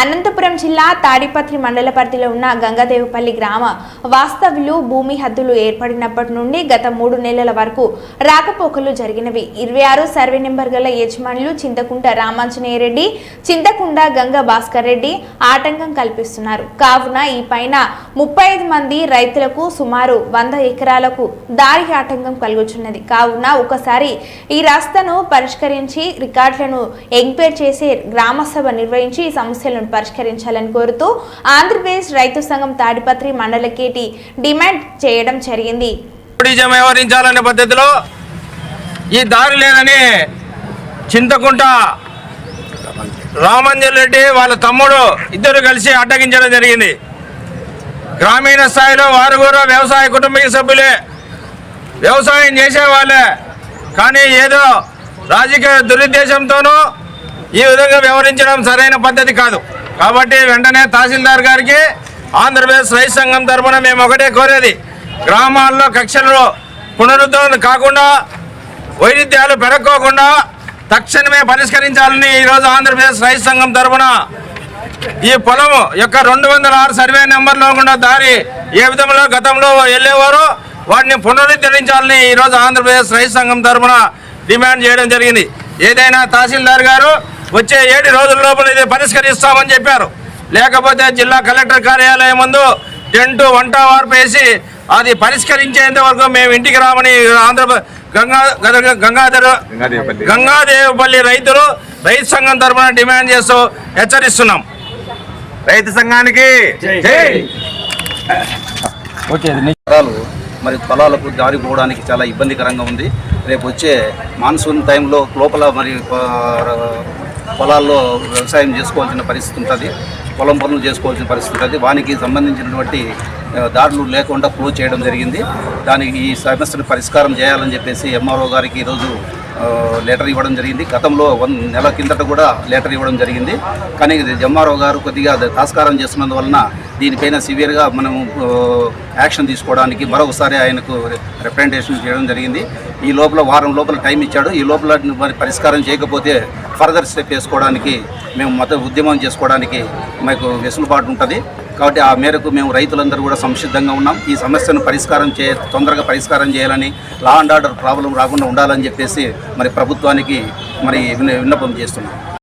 అనంతపురం జిల్లా తాడిపత్రి మండల పరిధిలో ఉన్న గంగాదేవపల్లి గ్రామ వాస్తవ్యులు భూమి హద్దులు ఏర్పడినప్పటి నుండి గత మూడు నెలల వరకు రాకపోకలు జరిగినవి. ఇరవై ఆరు సర్వే నెంబర్ గల యజమానులు చింతకుంట రామాంజనేయ రెడ్డి చింతకుండ గంగా భాస్కర్ రెడ్డి ఆటంకం కల్పిస్తున్నారు. కావున ఈ పైన ముప్పై ఐదు మంది రైతులకు సుమారు వంద ఎకరాలకు దారి ఆటంకం కలుగుతున్నది కావున ఒకసారి ఈ రాస్తాను పరిష్కరించి రికార్డులను ఎంక్వైర్ చేసి గ్రామసభ నిర్వహించి ఈ సమస్యలను పరిష్కరించాలని కోరుతూ ఆంధ్రప్రదేశ్ రైతు సంఘం తాడిపత్రి మండల కేటి డిమాండ్ చేయడం జరిగింది. నిజం వ్యవహరించాలనే పద్ధతిలో ఈ దారి లేదని చింతకుంట రామంజన్ రెడ్డి వాళ్ళ తమ్ముడు ఇద్దరు కలిసి అడ్డగించడం జరిగింది. గ్రామీణ స్థాయిలో వారు కూడా వ్యవసాయ కుటుంబ సభ్యులే. వ్యవసాయం చేసేవాళ్ళే. కానీ ఏదో రాజకీయ దురుద్దేశంతోనూ ఈ విధంగా వ్యవహరించడం సరైన పద్ధతి కాదు. కాబట్టి వెంటనే తహసీల్దార్ గారికి ఆంధ్రప్రదేశ్ రైతు సంఘం తరఫున మేము ఒకటే కోరేది. గ్రామాల్లో కక్షలు పునరుద్ధరణ కాకుండా వైరుధ్యాలు పెరక్కోకుండా తక్షణమే పరిష్కరించాలని ఈరోజు ఆంధ్రప్రదేశ్ రైతు సంఘం తరఫున ఈ పొలం యొక్క రెండు వందల ఆరు సర్వే నెంబర్లో కూడా దారి ఏ విధంలో గతంలో వెళ్ళేవారో వాటిని పునరుద్ధరించాలని ఈరోజు ఆంధ్రప్రదేశ్ రైతు సంఘం తరఫున డిమాండ్ చేయడం జరిగింది. ఏదైనా తహసీల్దార్ గారు వచ్చే ఏడు రోజుల లోపల ఇది పరిష్కరిస్తామని చెప్పారు. లేకపోతే జిల్లా కలెక్టర్ కార్యాలయం ముందు టెంటు వంట వార్పు వేసి అది పరిష్కరించేంత వరకు మేము ఇంటికి రామని ఆంధ్రప్రదేశ్ గంగా గంగా- గంగాధర గంగాదేవపల్లి. రైతులు రైతు సంఘం తరఫున డిమాండ్ చేస్తూ హెచ్చరిస్తున్నాం. రైతు సంఘానికి మరి పొలాలకు దారి పోవడానికి చాలా ఇబ్బందికరంగా ఉంది. రేపు వచ్చే మాన్సూన్ టైంలో లోపల మరి పొలాల్లో వ్యవసాయం చేసుకోవాల్సిన పరిస్థితి ఉంటుంది పొలం పనులు చేసుకోవాల్సిన పరిస్థితి ఉంటుంది. వానికి సంబంధించినటువంటి దారులు లేకుండా క్లోజ్ చేయడం జరిగింది. దానికి ఈ సమస్యను పరిష్కారం చేయాలని చెప్పేసి ఎంఆర్ఓ గారికి ఈరోజు లెటర్ ఇవ్వడం జరిగింది. గతంలో వన్ నెల కిందట కూడా లెటర్ ఇవ్వడం జరిగింది. కానీ ఇది ఎంఆర్ఓ గారు కొద్దిగా తాస్కారం చేస్తున్నందువలన దీనిపైన సివియర్గా మనం యాక్షన్ తీసుకోవడానికి మరొకసారి ఆయనకు రిప్రజెంటేషన్ చేయడం జరిగింది. ఈ లోపల వారం లోపల టైం ఇచ్చాడు. ఈ లోపల మరి పరిష్కారం చేయకపోతే ఫర్దర్ స్టెప్ వేసుకోవడానికి మేము మత ఉద్యమం చేసుకోవడానికి మాకు వెసులుబాటు ఉంటుంది. కాబట్టి ఆ మేరకు మేము రైతులందరూ కూడా సంసిద్ధంగా ఉన్నాం. ఈ సమస్యను పరిష్కారం చే తొందరగా పరిష్కారం చేయాలని లా అండ్ ఆర్డర్ ప్రాబ్లం రాకుండా ఉండాలని చెప్పేసి మరి ప్రభుత్వానికి మరి విన్నపం చేస్తున్నాం.